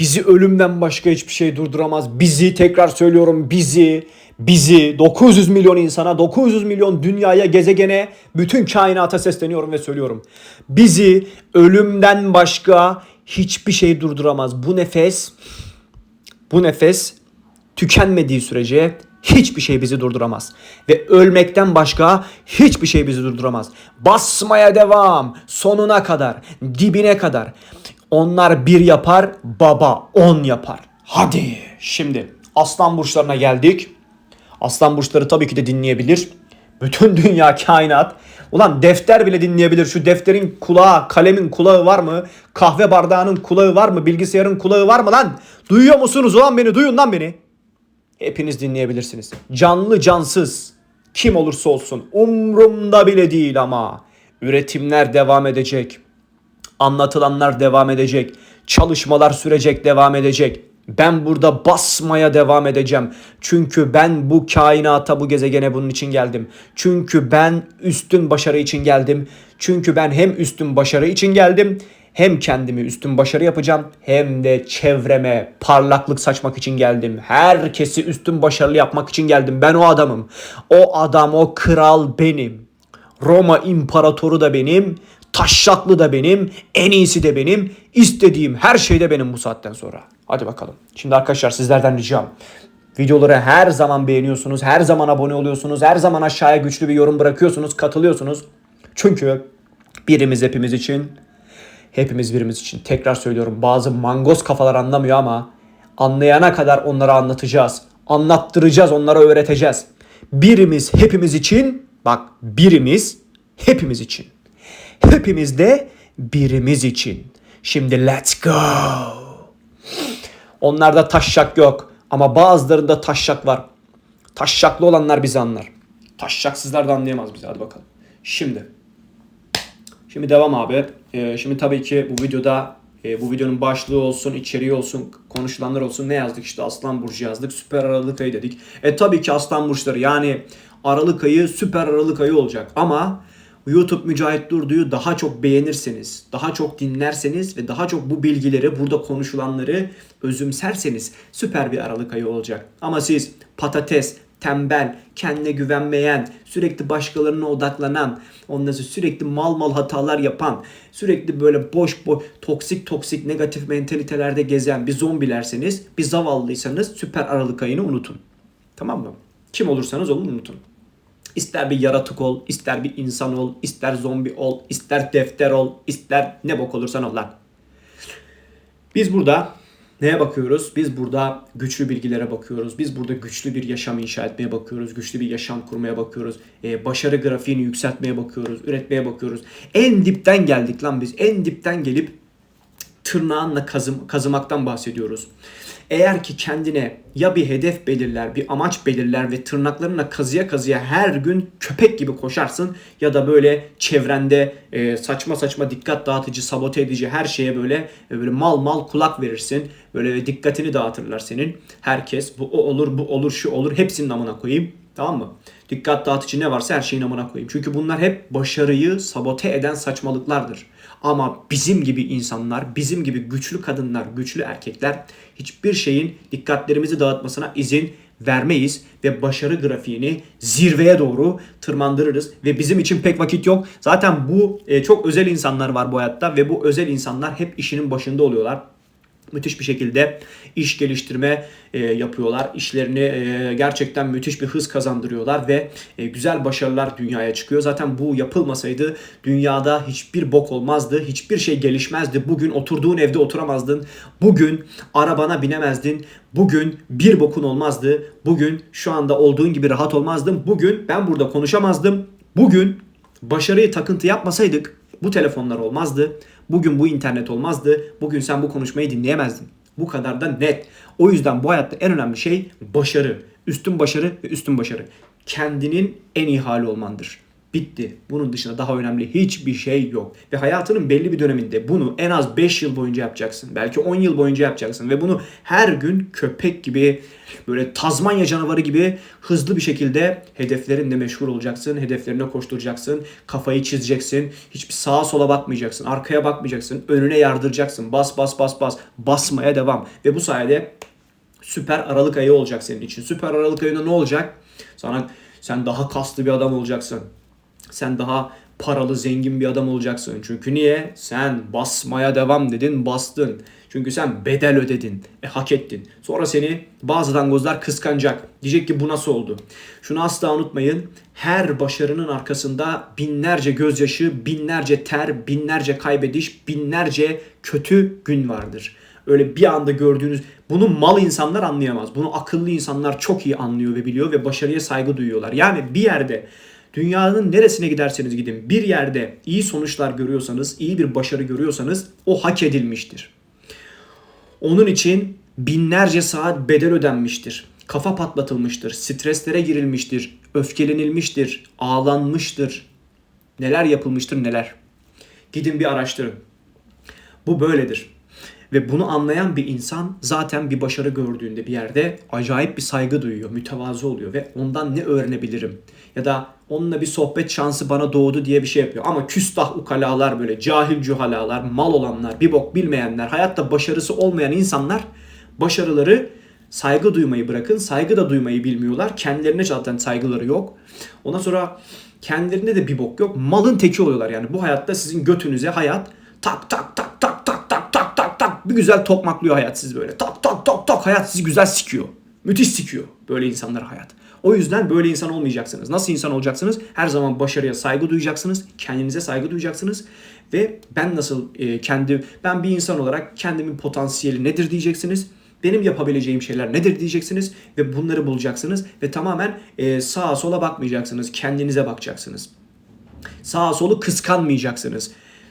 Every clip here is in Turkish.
Bizi ölümden başka hiçbir şey durduramaz. Bizi tekrar söylüyorum bizi bizi 900 milyon insana, 900 milyon dünyaya, gezegene, bütün kainata sesleniyorum ve söylüyorum. Bizi ölümden başka hiçbir şey durduramaz. Bu nefes bu nefes tükenmediği sürece hiçbir şey bizi durduramaz. Ve ölmekten başka hiçbir şey bizi durduramaz. Basmaya devam sonuna kadar, dibine kadar. Onlar bir yapar, baba on yapar. Hadi şimdi aslan burçlarına geldik. Aslan burçları tabii ki de dinleyebilir. Bütün dünya kainat. Ulan defter bile dinleyebilir. Şu defterin kulağı, kalemin kulağı var mı? Kahve bardağının kulağı var mı? Bilgisayarın kulağı var mı lan? Duyuyor musunuz ulan beni? Duyun lan beni. Hepiniz dinleyebilirsiniz. Canlı cansız. Kim olursa olsun. Umrumda bile değil ama. Üretimler devam edecek. Anlatılanlar devam edecek. Çalışmalar sürecek, devam edecek. Ben burada basmaya devam edeceğim. Çünkü ben bu kainata, bu gezegene bunun için geldim. Çünkü ben üstün başarı için geldim. Çünkü ben hem üstün başarı için geldim hem kendimi üstün başarı yapacağım hem de çevreme parlaklık saçmak için geldim. Herkesi üstün başarılı yapmak için geldim. Ben o adamım. O adam, o kral benim. Roma imparatoru da benim. Taşşaklı da benim. En iyisi de benim. istediğim her şey de benim bu saatten sonra. Hadi bakalım. Şimdi arkadaşlar sizlerden ricam. Videoları her zaman beğeniyorsunuz. Her zaman abone oluyorsunuz. Her zaman aşağıya güçlü bir yorum bırakıyorsunuz. Katılıyorsunuz. Çünkü birimiz hepimiz için hepimiz birimiz için. Tekrar söylüyorum bazı mangoz kafalar anlamıyor ama anlayana kadar onlara anlatacağız. Anlattıracağız, onlara öğreteceğiz. Birimiz hepimiz için, bak birimiz hepimiz için. Hepimiz de birimiz için. Şimdi let's go. Onlarda taşşak yok ama bazılarında taşşak var. Taşşaklı olanlar bizi anlar. Taşşaksızlar da anlayamaz bizi. Hadi bakalım. Şimdi Şimdi devam abi. Ee, şimdi tabii ki bu videoda e, bu videonun başlığı olsun, içeriği olsun, konuşulanlar olsun ne yazdık işte Aslan Burcu yazdık, Süper Aralık ayı dedik. E tabii ki Aslan Burçları yani Aralık ayı Süper Aralık ayı olacak ama YouTube Mücahit Durdu'yu daha çok beğenirseniz, daha çok dinlerseniz ve daha çok bu bilgileri, burada konuşulanları özümserseniz süper bir Aralık ayı olacak. Ama siz patates, tembel, kendine güvenmeyen, sürekli başkalarına odaklanan, ondan sonra sürekli mal mal hatalar yapan, sürekli böyle boş boş toksik toksik negatif mentalitelerde gezen bir zombilerseniz, bir zavallıysanız süper Aralık ayını unutun. Tamam mı? Kim olursanız olun unutun. İster bir yaratık ol, ister bir insan ol, ister zombi ol, ister defter ol, ister ne bok olursan ol lan. Biz burada neye bakıyoruz? Biz burada güçlü bilgilere bakıyoruz. Biz burada güçlü bir yaşam inşa etmeye bakıyoruz. Güçlü bir yaşam kurmaya bakıyoruz. Ee, başarı grafiğini yükseltmeye bakıyoruz. Üretmeye bakıyoruz. En dipten geldik lan biz. En dipten gelip tırnağınla kazım, kazımaktan bahsediyoruz. Eğer ki kendine ya bir hedef belirler, bir amaç belirler ve tırnaklarınla kazıya kazıya her gün köpek gibi koşarsın ya da böyle çevrende e, saçma saçma dikkat dağıtıcı, sabote edici her şeye böyle e, böyle mal mal kulak verirsin. Böyle dikkatini dağıtırlar senin. Herkes bu o olur, bu olur, şu olur hepsinin namına koyayım. Tamam mı? Dikkat dağıtıcı ne varsa her şeyin amına koyayım. Çünkü bunlar hep başarıyı sabote eden saçmalıklardır. Ama bizim gibi insanlar, bizim gibi güçlü kadınlar, güçlü erkekler hiçbir şeyin dikkatlerimizi dağıtmasına izin vermeyiz ve başarı grafiğini zirveye doğru tırmandırırız ve bizim için pek vakit yok. Zaten bu e, çok özel insanlar var bu hayatta ve bu özel insanlar hep işinin başında oluyorlar müthiş bir şekilde iş geliştirme e, yapıyorlar. İşlerini e, gerçekten müthiş bir hız kazandırıyorlar ve e, güzel başarılar dünyaya çıkıyor. Zaten bu yapılmasaydı dünyada hiçbir bok olmazdı. Hiçbir şey gelişmezdi. Bugün oturduğun evde oturamazdın. Bugün arabana binemezdin. Bugün bir bokun olmazdı. Bugün şu anda olduğun gibi rahat olmazdın. Bugün ben burada konuşamazdım. Bugün başarıyı takıntı yapmasaydık bu telefonlar olmazdı. Bugün bu internet olmazdı. Bugün sen bu konuşmayı dinleyemezdin. Bu kadar da net. O yüzden bu hayatta en önemli şey başarı. Üstün başarı ve üstün başarı. Kendinin en iyi hali olmandır. Bitti. Bunun dışında daha önemli hiçbir şey yok. Ve hayatının belli bir döneminde bunu en az 5 yıl boyunca yapacaksın. Belki 10 yıl boyunca yapacaksın. Ve bunu her gün köpek gibi böyle Tazmanya canavarı gibi hızlı bir şekilde hedeflerinle meşgul olacaksın. Hedeflerine koşturacaksın. Kafayı çizeceksin. Hiçbir sağa sola bakmayacaksın. Arkaya bakmayacaksın. Önüne yardıracaksın. Bas bas bas bas. Basmaya devam. Ve bu sayede süper Aralık ayı olacak senin için. Süper Aralık ayında ne olacak? Sana sen daha kaslı bir adam olacaksın. Sen daha paralı, zengin bir adam olacaksın. Çünkü niye? Sen basmaya devam dedin, bastın. Çünkü sen bedel ödedin. E hak ettin. Sonra seni bazı dangozlar kıskanacak. Diyecek ki bu nasıl oldu? Şunu asla unutmayın. Her başarının arkasında binlerce gözyaşı, binlerce ter, binlerce kaybediş, binlerce kötü gün vardır. Öyle bir anda gördüğünüz bunu mal insanlar anlayamaz. Bunu akıllı insanlar çok iyi anlıyor ve biliyor ve başarıya saygı duyuyorlar. Yani bir yerde Dünyanın neresine giderseniz gidin bir yerde iyi sonuçlar görüyorsanız, iyi bir başarı görüyorsanız o hak edilmiştir. Onun için binlerce saat bedel ödenmiştir. Kafa patlatılmıştır, streslere girilmiştir, öfkelenilmiştir, ağlanmıştır. Neler yapılmıştır neler. Gidin bir araştırın. Bu böyledir. Ve bunu anlayan bir insan zaten bir başarı gördüğünde bir yerde acayip bir saygı duyuyor, mütevazı oluyor ve ondan ne öğrenebilirim? Ya da onunla bir sohbet şansı bana doğdu diye bir şey yapıyor. Ama küstah ukalalar böyle cahil cuhalalar, mal olanlar, bir bok bilmeyenler, hayatta başarısı olmayan insanlar başarıları saygı duymayı bırakın. Saygı da duymayı bilmiyorlar. Kendilerine zaten saygıları yok. Ondan sonra kendilerinde de bir bok yok. Malın teki oluyorlar yani. Bu hayatta sizin götünüze hayat tak tak tak bir güzel tokmaklıyor hayat sizi böyle. Tak tak tak tak hayat sizi güzel sikiyor. Müthiş sikiyor böyle insanlar hayat. O yüzden böyle insan olmayacaksınız. Nasıl insan olacaksınız? Her zaman başarıya saygı duyacaksınız. Kendinize saygı duyacaksınız. Ve ben nasıl e, kendi ben bir insan olarak kendimin potansiyeli nedir diyeceksiniz. Benim yapabileceğim şeyler nedir diyeceksiniz ve bunları bulacaksınız ve tamamen e, sağa sola bakmayacaksınız. Kendinize bakacaksınız. Sağa solu kıskanmayacaksınız.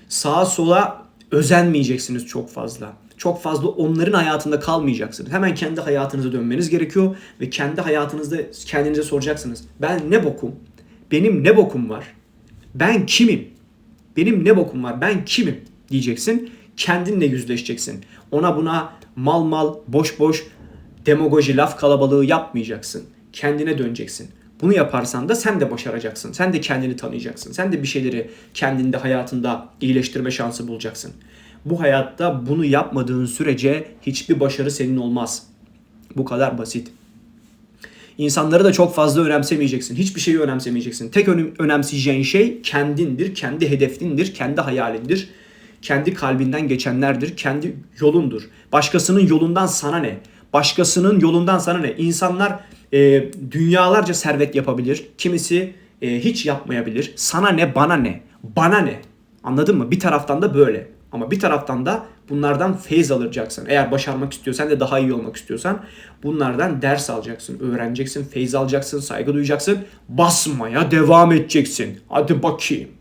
Sağa sola özenmeyeceksiniz çok fazla çok fazla onların hayatında kalmayacaksınız. Hemen kendi hayatınıza dönmeniz gerekiyor ve kendi hayatınızda kendinize soracaksınız. Ben ne bokum? Benim ne bokum var? Ben kimim? Benim ne bokum var? Ben kimim? diyeceksin. Kendinle yüzleşeceksin. Ona buna mal mal, boş boş demagoji, laf kalabalığı yapmayacaksın. Kendine döneceksin. Bunu yaparsan da sen de başaracaksın. Sen de kendini tanıyacaksın. Sen de bir şeyleri kendinde hayatında iyileştirme şansı bulacaksın. Bu hayatta bunu yapmadığın sürece hiçbir başarı senin olmaz. Bu kadar basit. İnsanları da çok fazla önemsemeyeceksin. Hiçbir şeyi önemsemeyeceksin. Tek önemseyeceğin şey kendindir, kendi hedefindir, kendi hayalindir. Kendi kalbinden geçenlerdir, kendi yolundur. Başkasının yolundan sana ne? Başkasının yolundan sana ne? İnsanlar e, dünyalarca servet yapabilir. Kimisi e, hiç yapmayabilir. Sana ne, bana ne? Bana ne? Anladın mı? Bir taraftan da böyle. Ama bir taraftan da bunlardan feyz alacaksın. Eğer başarmak istiyorsan da daha iyi olmak istiyorsan bunlardan ders alacaksın, öğreneceksin, feyz alacaksın, saygı duyacaksın, basmaya devam edeceksin. Hadi bakayım.